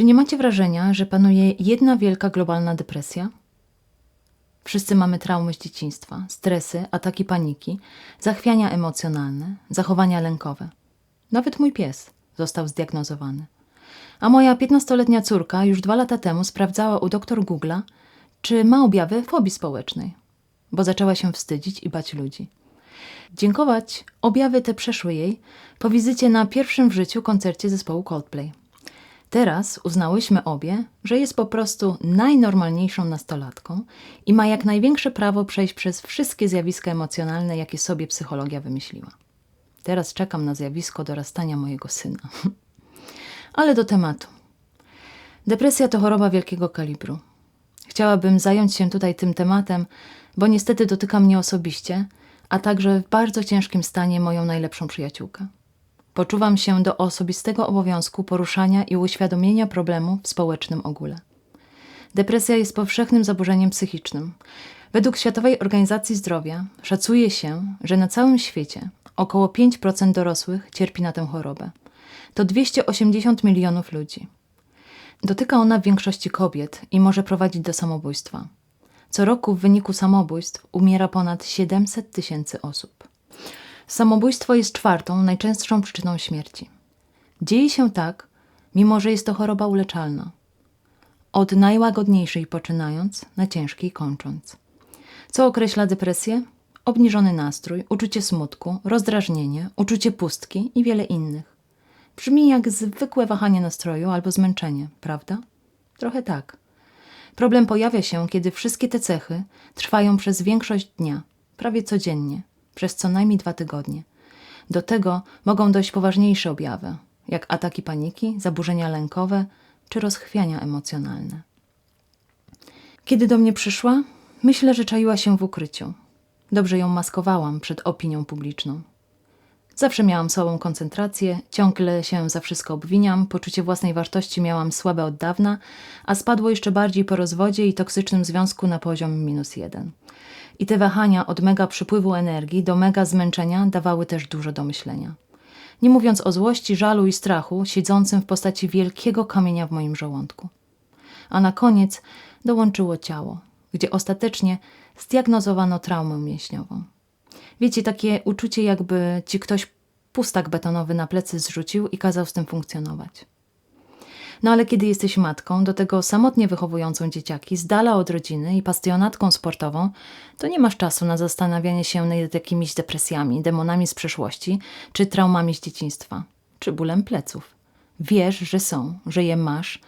Czy nie macie wrażenia, że panuje jedna wielka globalna depresja? Wszyscy mamy traumy z dzieciństwa, stresy, ataki paniki, zachwiania emocjonalne, zachowania lękowe. Nawet mój pies został zdiagnozowany. A moja 15-letnia córka już dwa lata temu sprawdzała u doktor Google'a, czy ma objawy fobii społecznej, bo zaczęła się wstydzić i bać ludzi. Dziękować objawy te przeszły jej po wizycie na pierwszym w życiu koncercie zespołu Coldplay. Teraz uznałyśmy obie, że jest po prostu najnormalniejszą nastolatką i ma jak największe prawo przejść przez wszystkie zjawiska emocjonalne, jakie sobie psychologia wymyśliła. Teraz czekam na zjawisko dorastania mojego syna. Ale do tematu. Depresja to choroba wielkiego kalibru. Chciałabym zająć się tutaj tym tematem, bo niestety dotyka mnie osobiście, a także w bardzo ciężkim stanie moją najlepszą przyjaciółkę. Poczuwam się do osobistego obowiązku poruszania i uświadomienia problemu w społecznym ogóle. Depresja jest powszechnym zaburzeniem psychicznym. Według Światowej Organizacji Zdrowia szacuje się, że na całym świecie około 5% dorosłych cierpi na tę chorobę. To 280 milionów ludzi. Dotyka ona w większości kobiet i może prowadzić do samobójstwa. Co roku w wyniku samobójstw umiera ponad 700 tysięcy osób. Samobójstwo jest czwartą, najczęstszą przyczyną śmierci. Dzieje się tak, mimo że jest to choroba uleczalna. Od najłagodniejszej poczynając, na ciężkiej kończąc. Co określa depresję? Obniżony nastrój, uczucie smutku, rozdrażnienie, uczucie pustki i wiele innych. Brzmi jak zwykłe wahanie nastroju albo zmęczenie, prawda? Trochę tak. Problem pojawia się, kiedy wszystkie te cechy trwają przez większość dnia, prawie codziennie, przez co najmniej dwa tygodnie. Do tego mogą dojść poważniejsze objawy, jak ataki paniki, zaburzenia lękowe czy rozchwiania emocjonalne. Kiedy do mnie przyszła, myślę, że czaiła się w ukryciu. Dobrze ją maskowałam przed opinią publiczną. Zawsze miałam słabą koncentrację, ciągle się za wszystko obwiniam, poczucie własnej wartości miałam słabe od dawna, a spadło jeszcze bardziej po rozwodzie i toksycznym związku na poziom minus jeden. I te wahania od mega przypływu energii do mega zmęczenia dawały też dużo do myślenia. Nie mówiąc o złości, żalu i strachu siedzącym w postaci wielkiego kamienia w moim żołądku. A na koniec dołączyło ciało, gdzie ostatecznie zdiagnozowano traumę mięśniową. Wiecie, takie uczucie, jakby ci ktoś pustak betonowy na plecy zrzucił i kazał z tym funkcjonować. No ale kiedy jesteś matką, do tego samotnie wychowującą dzieciaki, z dala od rodziny i pasjonatką sportową, to nie masz czasu na zastanawianie się nad jakimiś depresjami, demonami z przeszłości, czy traumami z dzieciństwa, czy bólem pleców. Wiesz, że są, że je masz,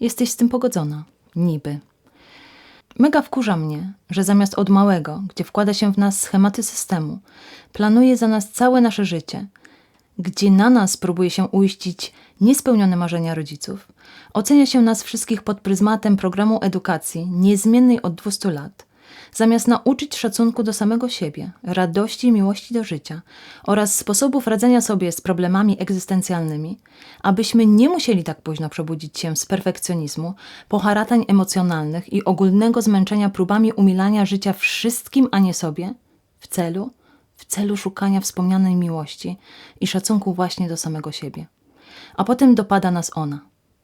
jesteś z tym pogodzona. Niby. Mega wkurza mnie, że zamiast od małego, gdzie wkłada się w nas schematy systemu, planuje za nas całe nasze życie, gdzie na nas próbuje się uiścić niespełnione marzenia rodziców, ocenia się nas wszystkich pod pryzmatem programu edukacji niezmiennej od 200 lat, zamiast nauczyć szacunku do samego siebie, radości i miłości do życia oraz sposobów radzenia sobie z problemami egzystencjalnymi, abyśmy nie musieli tak późno przebudzić się z perfekcjonizmu, poharatań emocjonalnych i ogólnego zmęczenia próbami umilania życia wszystkim, a nie sobie, w celu, w celu szukania wspomnianej miłości i szacunku właśnie do samego siebie. A potem dopada nas ona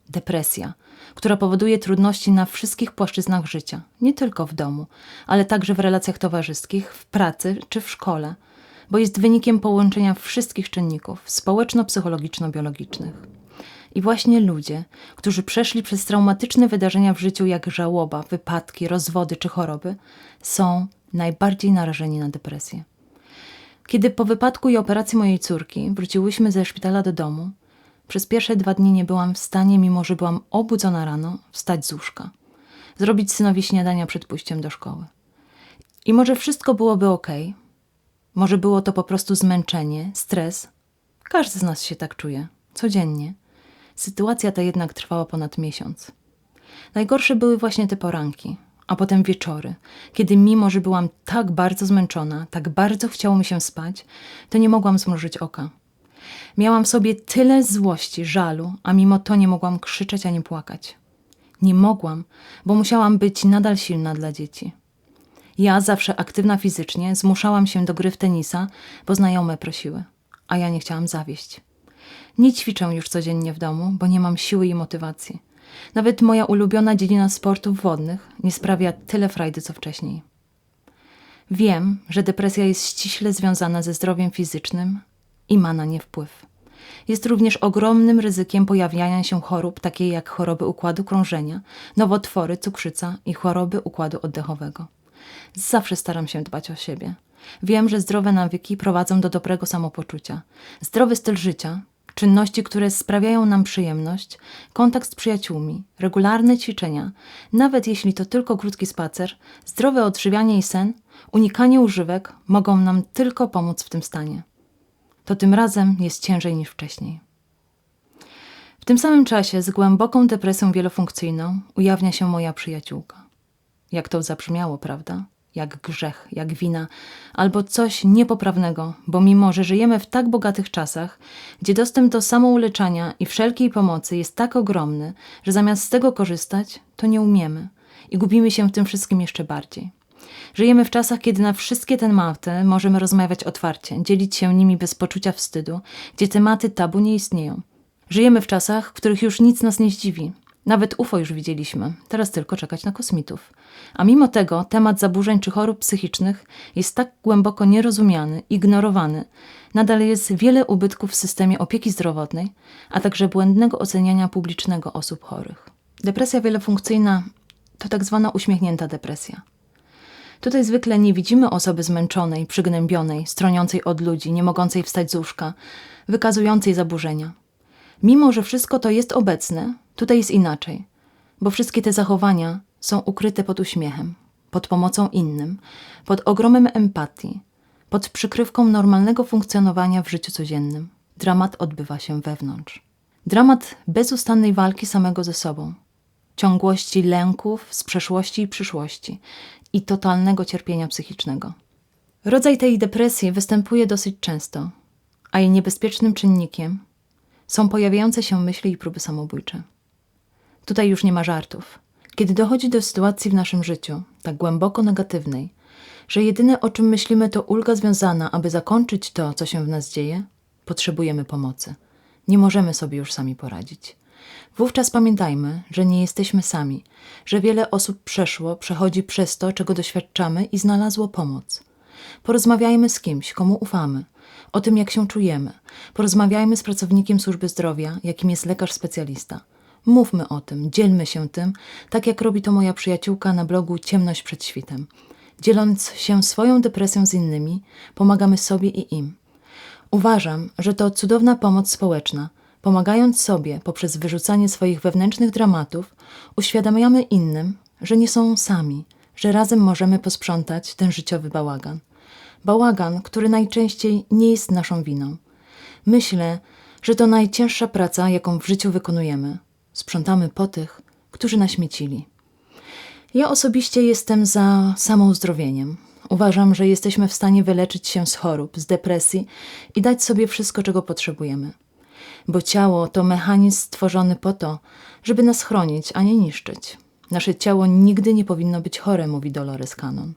depresja, która powoduje trudności na wszystkich płaszczyznach życia, nie tylko w domu, ale także w relacjach towarzyskich, w pracy czy w szkole, bo jest wynikiem połączenia wszystkich czynników społeczno-psychologiczno-biologicznych. I właśnie ludzie, którzy przeszli przez traumatyczne wydarzenia w życiu, jak żałoba, wypadki, rozwody czy choroby, są najbardziej narażeni na depresję. Kiedy po wypadku i operacji mojej córki wróciłyśmy ze szpitala do domu, przez pierwsze dwa dni nie byłam w stanie, mimo że byłam obudzona rano, wstać z łóżka, zrobić synowi śniadania przed pójściem do szkoły. I może wszystko byłoby ok, może było to po prostu zmęczenie, stres. Każdy z nas się tak czuje, codziennie. Sytuacja ta jednak trwała ponad miesiąc. Najgorsze były właśnie te poranki, a potem wieczory, kiedy mimo, że byłam tak bardzo zmęczona, tak bardzo chciało mi się spać, to nie mogłam zmrużyć oka. Miałam w sobie tyle złości, żalu, a mimo to nie mogłam krzyczeć ani płakać. Nie mogłam, bo musiałam być nadal silna dla dzieci. Ja, zawsze aktywna fizycznie, zmuszałam się do gry w tenisa, bo znajome prosiły, a ja nie chciałam zawieść. Nie ćwiczę już codziennie w domu, bo nie mam siły i motywacji. Nawet moja ulubiona dziedzina sportów wodnych nie sprawia tyle frajdy co wcześniej. Wiem, że depresja jest ściśle związana ze zdrowiem fizycznym i ma na nie wpływ. Jest również ogromnym ryzykiem pojawiania się chorób takie jak choroby układu krążenia, nowotwory, cukrzyca i choroby układu oddechowego. Zawsze staram się dbać o siebie. Wiem, że zdrowe nawyki prowadzą do dobrego samopoczucia. Zdrowy styl życia, czynności, które sprawiają nam przyjemność, kontakt z przyjaciółmi, regularne ćwiczenia, nawet jeśli to tylko krótki spacer, zdrowe odżywianie i sen, unikanie używek mogą nam tylko pomóc w tym stanie. To tym razem jest ciężej niż wcześniej. W tym samym czasie z głęboką depresją wielofunkcyjną ujawnia się moja przyjaciółka. Jak to zabrzmiało, prawda? Jak grzech, jak wina, albo coś niepoprawnego, bo mimo, że żyjemy w tak bogatych czasach, gdzie dostęp do samouleczania i wszelkiej pomocy jest tak ogromny, że zamiast z tego korzystać, to nie umiemy i gubimy się w tym wszystkim jeszcze bardziej. Żyjemy w czasach, kiedy na wszystkie tematy możemy rozmawiać otwarcie, dzielić się nimi bez poczucia wstydu, gdzie tematy tabu nie istnieją. Żyjemy w czasach, w których już nic nas nie zdziwi. Nawet UFO już widzieliśmy, teraz tylko czekać na kosmitów. A mimo tego temat zaburzeń czy chorób psychicznych jest tak głęboko nierozumiany, ignorowany. Nadal jest wiele ubytków w systemie opieki zdrowotnej, a także błędnego oceniania publicznego osób chorych. Depresja wielofunkcyjna to tak zwana uśmiechnięta depresja. Tutaj zwykle nie widzimy osoby zmęczonej, przygnębionej, stroniącej od ludzi, nie mogącej wstać z łóżka, wykazującej zaburzenia. Mimo, że wszystko to jest obecne, tutaj jest inaczej, bo wszystkie te zachowania są ukryte pod uśmiechem, pod pomocą innym, pod ogromem empatii, pod przykrywką normalnego funkcjonowania w życiu codziennym. Dramat odbywa się wewnątrz. Dramat bezustannej walki samego ze sobą, ciągłości lęków z przeszłości i przyszłości i totalnego cierpienia psychicznego. Rodzaj tej depresji występuje dosyć często, a jej niebezpiecznym czynnikiem są pojawiające się myśli i próby samobójcze. Tutaj już nie ma żartów. Kiedy dochodzi do sytuacji w naszym życiu, tak głęboko negatywnej, że jedyne o czym myślimy to ulga związana, aby zakończyć to, co się w nas dzieje, potrzebujemy pomocy. Nie możemy sobie już sami poradzić. Wówczas pamiętajmy, że nie jesteśmy sami, że wiele osób przeszło, przechodzi przez to, czego doświadczamy i znalazło pomoc. Porozmawiajmy z kimś, komu ufamy, o tym, jak się czujemy. Porozmawiajmy z pracownikiem służby zdrowia, jakim jest lekarz specjalista. Mówmy o tym, dzielmy się tym, tak jak robi to moja przyjaciółka na blogu Ciemność przed świtem. Dzieląc się swoją depresją z innymi, pomagamy sobie i im. Uważam, że to cudowna pomoc społeczna. Pomagając sobie poprzez wyrzucanie swoich wewnętrznych dramatów, uświadamiamy innym, że nie są sami, że razem możemy posprzątać ten życiowy bałagan. Bałagan, który najczęściej nie jest naszą winą. Myślę, że to najcięższa praca, jaką w życiu wykonujemy. Sprzątamy po tych, którzy naśmiecili. Ja osobiście jestem za samouzdrowieniem. Uważam, że jesteśmy w stanie wyleczyć się z chorób, z depresji i dać sobie wszystko, czego potrzebujemy. Bo ciało to mechanizm stworzony po to, żeby nas chronić, a nie niszczyć. Nasze ciało nigdy nie powinno być chore, mówi Dolores Cannon.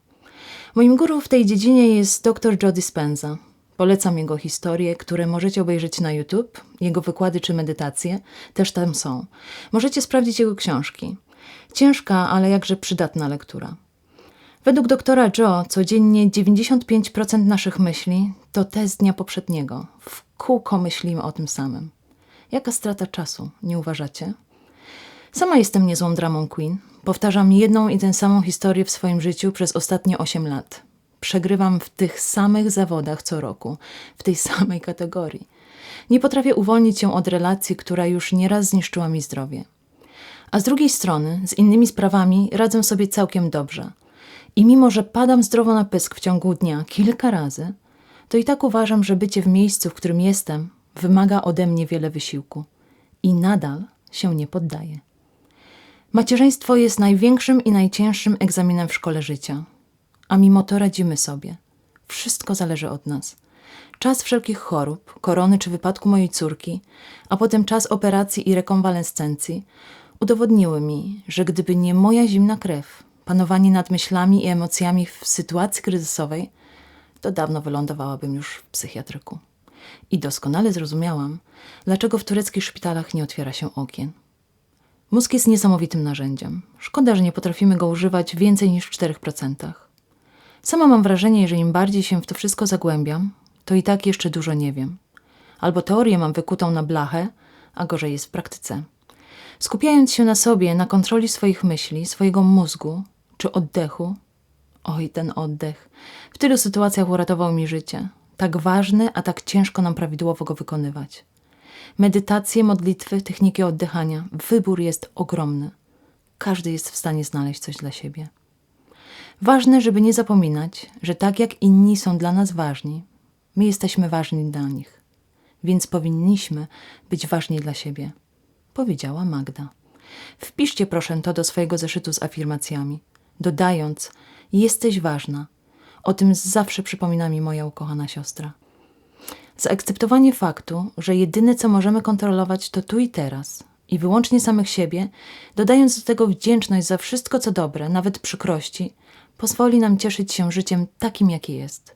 Moim guru w tej dziedzinie jest dr Joe Dispenza. Polecam jego historie, które możecie obejrzeć na YouTube. Jego wykłady czy medytacje też tam są. Możecie sprawdzić jego książki. Ciężka, ale jakże przydatna lektura. Według doktora Joe codziennie 95% naszych myśli to te z dnia poprzedniego. W kółko myślimy o tym samym. Jaka strata czasu, nie uważacie? Sama jestem niezłą dramą queen. Powtarzam jedną i tę samą historię w swoim życiu przez ostatnie 8 lat. Przegrywam w tych samych zawodach co roku, w tej samej kategorii. Nie potrafię uwolnić się od relacji, która już nieraz zniszczyła mi zdrowie. A z drugiej strony, z innymi sprawami radzę sobie całkiem dobrze. I mimo, że padam zdrowo na pysk w ciągu dnia kilka razy, to i tak uważam, że bycie w miejscu, w którym jestem, wymaga ode mnie wiele wysiłku. I nadal się nie poddaję. Macierzyństwo jest największym i najcięższym egzaminem w szkole życia. A mimo to radzimy sobie. Wszystko zależy od nas. Czas wszelkich chorób, korony czy wypadku mojej córki, a potem czas operacji i rekonwalescencji udowodniły mi, że gdyby nie moja zimna krew, panowanie nad myślami i emocjami w sytuacji kryzysowej, to dawno wylądowałabym już w psychiatryku. I doskonale zrozumiałam, dlaczego w tureckich szpitalach nie otwiera się okien. Mózg jest niesamowitym narzędziem. Szkoda, że nie potrafimy go używać więcej niż w 4%. Sama mam wrażenie, że im bardziej się w to wszystko zagłębiam, to i tak jeszcze dużo nie wiem. Albo teorię mam wykutą na blachę, a gorzej jest w praktyce. Skupiając się na sobie, na kontroli swoich myśli, swojego mózgu czy oddechu, oj, ten oddech, w tylu sytuacjach uratował mi życie. Tak ważny, a tak ciężko nam prawidłowo go wykonywać. Medytacje, modlitwy, techniki oddychania, wybór jest ogromny. Każdy jest w stanie znaleźć coś dla siebie. Ważne, żeby nie zapominać, że tak jak inni są dla nas ważni, my jesteśmy ważni dla nich. Więc powinniśmy być ważni dla siebie, powiedziała Magda. Wpiszcie proszę to do swojego zeszytu z afirmacjami, dodając: Jesteś ważna. O tym zawsze przypomina mi moja ukochana siostra. Zaakceptowanie faktu, że jedyne co możemy kontrolować to tu i teraz i wyłącznie samych siebie, dodając do tego wdzięczność za wszystko co dobre, nawet przykrości, pozwoli nam cieszyć się życiem takim, jakie jest.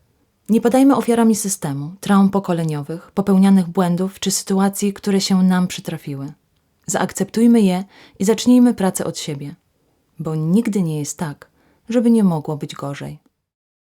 Nie padajmy ofiarami systemu, traum pokoleniowych, popełnianych błędów czy sytuacji, które się nam przytrafiły. Zaakceptujmy je i zacznijmy pracę od siebie, bo nigdy nie jest tak, żeby nie mogło być gorzej.